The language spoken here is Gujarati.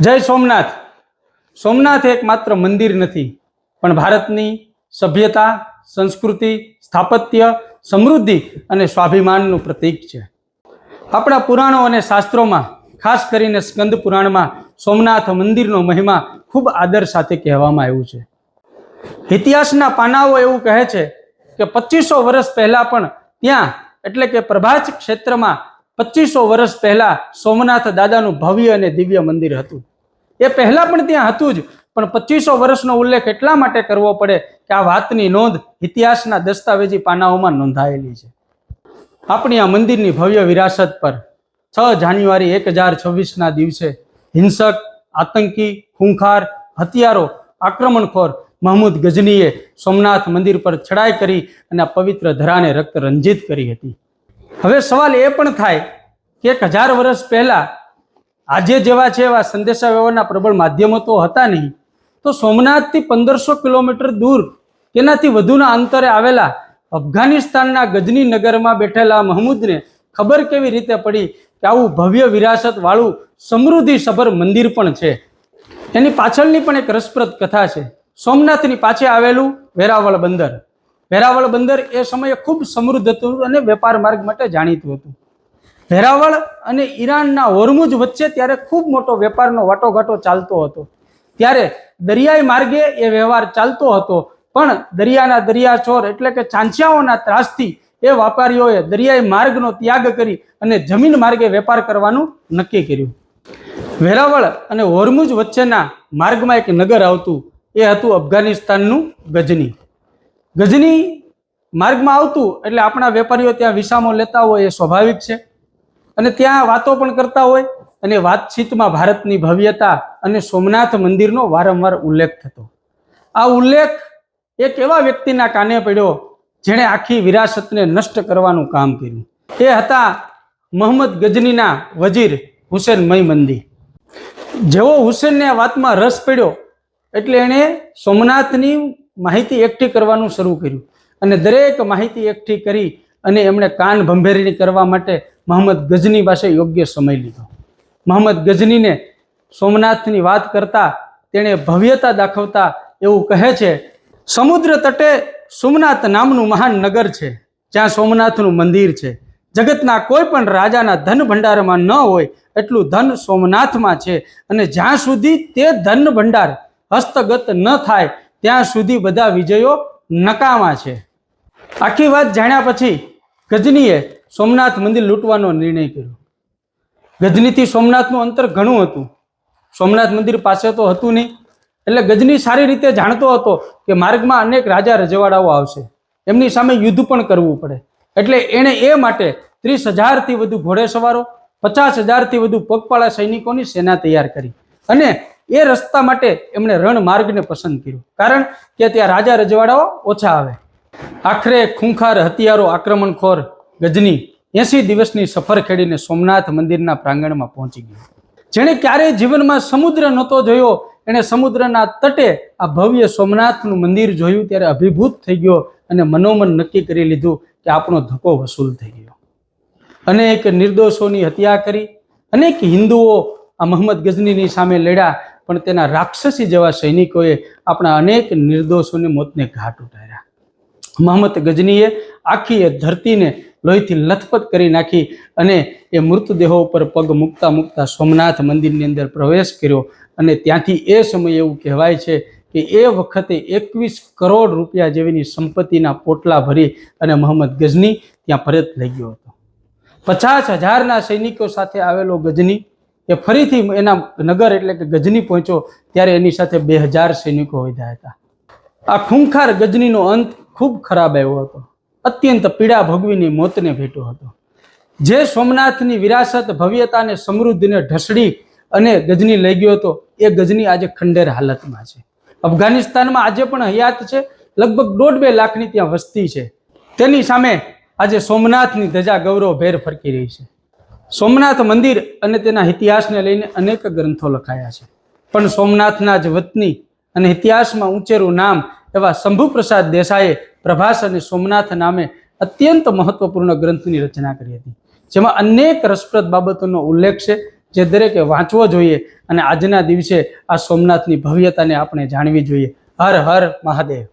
જય સોમનાથ. સોમનાથ એક માત્ર મંદિર નથી, પણ ભારતની સભ્યતા, સંસ્કૃતિ, સ્થાપત્ય, સમૃદ્ધિ અને સ્વાભિમાનનું પ્રતીક છે. આપણા પુરાણો અને શાસ્ત્રોમાં, ખાસ કરીને સ્કંદ પુરાણમાં, સોમનાથ મંદિરનો મહિમા ખૂબ આદર સાથે કહેવામાં આવ્યું છે. ઇતિહાસના પાનાઓ એવું કહે છે કે પચીસો વર્ષ પહેલાં પણ ત્યાં, એટલે કે પ્રભાસ ક્ષેત્રમાં, પચીસો વર્ષ પહેલાં સોમનાથ દાદાનું ભવ્ય અને દિવ્ય મંદિર હતું. એ પહેલાં પણ ત્યાં હતું જ. પણ પચીસો વર્ષનો ઉલ્લેખ એટલા માટે કરવો પડે કે આ વાતની નોંધ ઇતિહાસના દસ્તાવેજી પાનાઓમાં નોંધાયેલી છે. આપણી આ મંદિરની ભવ્ય વિરાસત પર છ જાન્યુઆરી એક હજાર છવ્વીસના દિવસે હિંસક, આતંકી, ખૂંખાર, હથિયારો, આક્રમણખોર મહમૂદ ગજનીએ સોમનાથ મંદિર પર ચડાઈ કરી અને આ પવિત્ર ધરાને રક્ત રંજિત કરી હતી. હવે સવાલ એ પણ થાય કે એક હજાર વર્ષ પહેલા આજે જેવા છે એવા સંદેશા વ્યવહારના પ્રબળ માધ્યમો તો હતા નહીં. તો સોમનાથથી પંદરસો કિલોમીટર દૂર, તેનાથી વધુના અંતરે આવેલા અફઘાનિસ્તાનના ગજની નગરમાં બેઠેલા મહમૂદને ખબર કેવી રીતે પડી કે આવું ભવ્ય વિરાસતવાળું સમૃદ્ધિસભર સમૃદ્ધિ સભર મંદિર પણ છે. એની પાછળની પણ એક રસપ્રદ કથા છે. સોમનાથની પાછે આવેલું વેરાવળ બંદર. વેરાવળ બંદર એ સમયે ખૂબ સમૃદ્ધ હતું અને વેપાર માર્ગ માટે જાણીતું હતું. વેરાવળ અને ઈરાનના હોર્મુજ વચ્ચે ત્યારે ખૂબ મોટો વેપારનો વાટોઘાટો ચાલતો હતો. ત્યારે દરિયાઈ માર્ગે એ વ્યવહાર ચાલતો હતો, પણ દરિયાના દરિયાચોર એટલે કે ચાંચિયાઓના ત્રાસથી એ વેપારીઓએ દરિયાઈ માર્ગનો ત્યાગ કરી અને જમીન માર્ગે વેપાર કરવાનું નક્કી કર્યું. વેરાવળ અને હોર્મુજ વચ્ચેના માર્ગમાં એક નગર આવતું, એ હતું અફઘાનિસ્તાનનું ગજની. ગજની માર્ગમાં આવતું એટલે આપણા વેપારીઓ ત્યાં વિસામો લેતા હોય એ સ્વાભાવિક છે. અને ત્યાં વાતો પણ કરતા હોય. અને વાતચીતમાં ભારતની ભવ્યતા અને સોમનાથ મંદિરનો વારંવાર ઉલ્લેખ થતો. આ ઉલ્લેખ એક એવા વ્યક્તિના કાને પડ્યો જેણે આખી વિરાસતને નષ્ટ કરવાનું કામ કર્યું. એ હતા મોહમ્મદ ગજનીના વજીર હુસેન મયમંદી. જેવો હુસેનને આ વાતમાં રસ પડ્યો એટલે એણે સોમનાથની માહિતી એકઠી કરવાનું શરૂ કર્યું. અને દરેક માહિતી એકઠી કરી અને એમણે કાન ભંભેરણી કરવા માટે મોહમ્મદ ગજની પાસે યોગ્ય સમય લીધો. મોહમ્મદ ગજનીને સોમનાથની વાત કરતા તેણે ભવ્યતા દાખવતા એવું કહે છે, સમુદ્ર તટે સોમનાથ નામનું મહાન નગર છે, જ્યાં સોમનાથનું મંદિર છે. જગતના કોઈ પણ રાજાના ધન ભંડારમાં ન હોય એટલું ધન સોમનાથમાં છે અને જ્યાં સુધી તે ધન ભંડાર હસ્તગત ન થાય, ત્યાં સુધી બધા વિજયો નકામા છે. આખી વાત જાણ્યા પછી ગજનીએ સોમનાથ મંદિર લૂંટવાનો નિર્ણય કર્યો. ગજનીથી સોમનાથનું અંતર ઘણું હતું. સોમનાથ મંદિર પાસે તો હતું નહીં. એટલે ગજની સારી રીતે જાણતો હતો કે માર્ગમાં અનેક રાજા રજવાડાઓ આવશે. એમની સામે યુદ્ધ પણ કરવું પડે. એટલે એણે એ માટે ત્રીસ હજારથી વધુ ઘોડેસવારો, પચાસ હજારથી વધુ પગપાળા સૈનિકોની સેના તૈયાર કરી. અને એ રસ્તા માટે એમણે રણ માર્ગને પસંદ કર્યો. કારણ કે ત્યાં રાજા રજવાડાઓ ઓછા આવે. આખરે ખૂંખાર હથિયારો આક્રમણખોર ગજની એસી દિવસની સફર ખેડીને સોમનાથ મંદિરના પ્રાંગણમાં પહોંચી ગયો. જેણે ક્યારેય જીવનમાં સમુદ્ર નહોતો જોયો, એણે સમુદ્રના તટે આ ભવ્ય સોમનાથનું મંદિર જોયું ત્યારે અભિભૂત થઈ ગયો અને મનોમન નક્કી કરી લીધું કે આપણો ધક્કો વસૂલ થઈ ગયો. અનેક નિર્દોષોની હત્યા કરી, અનેક હિન્દુઓ આ મોહમ્મદ ગજનીની સામે લડ્યા, પણ તેના રાક્ષસી જેવા સૈનિકોએ આપણા અનેક નિર્દોષોને મોતને ઘાટ ઉતાર્યા. મોહમ્મદ ગજનીએ આખી એ ધરતીને લોહીથી લથપથ કરી નાખી અને એ મૃતદેહો ઉપર પગ મૂકતા મૂકતા સોમનાથ મંદિરની અંદર પ્રવેશ કર્યો. અને ત્યાંથી એ સમયે એવું કહેવાય છે કે એ વખતે એકવીસ કરોડ રૂપિયા જેવીની સંપત્તિના પોટલા ભરી અને મોહમ્મદ ગજની ત્યાં પરત લઈ ગયો હતો. પચાસ હજારના સૈનિકો સાથે આવેલો ગજની એ ફરીથી એના નગર એટલે કે ગજની પહોંચ્યો, ત્યારે એની સાથે બે હજાર સૈનિકો વધ્યા હતા. આ ખૂંખાર ગજનીનો અંત ખૂબ ખરાબ આવ્યો હતો. અત્યંત પીડા ભોગવીને મોતને ભેટો હતો. જે સોમનાથની વિરાસત, ભવ્યતા અને સમૃદ્ધિને ઢસડી અને ગજની લઈ ગયો હતો, એ ગજની આજે ખંડેર હાલતમાં છે. અફઘાનિસ્તાનમાં આજે પણ હયાત છે. લગભગ દોઢ બે લાખની ત્યાં વસ્તી છે. તેની સામે આજે સોમનાથની ધજા ગૌરવ ભેર ફરકી રહી છે. સોમનાથ મંદિર અને તેના ઇતિહાસને લઈને અનેક ગ્રંથો લખાયા છે. પણ સોમનાથના જ વતની અને ઇતિહાસમાં ઊંચેરું નામ એવા શંભુપ્રસાદ દેસાઈએ પ્રભાસ અને સોમનાથ નામે અત્યંત મહત્વપૂર્ણ ગ્રંથની રચના કરી હતી. જેમાં અનેક રસપ્રદ બાબતોનો ઉલ્લેખ છે, જે દરેકે વાંચવો જોઈએ અને આજના દિવસે આ સોમનાથની ભવ્યતાને આપણે જાણવી જોઈએ. હર હર મહાદેવ.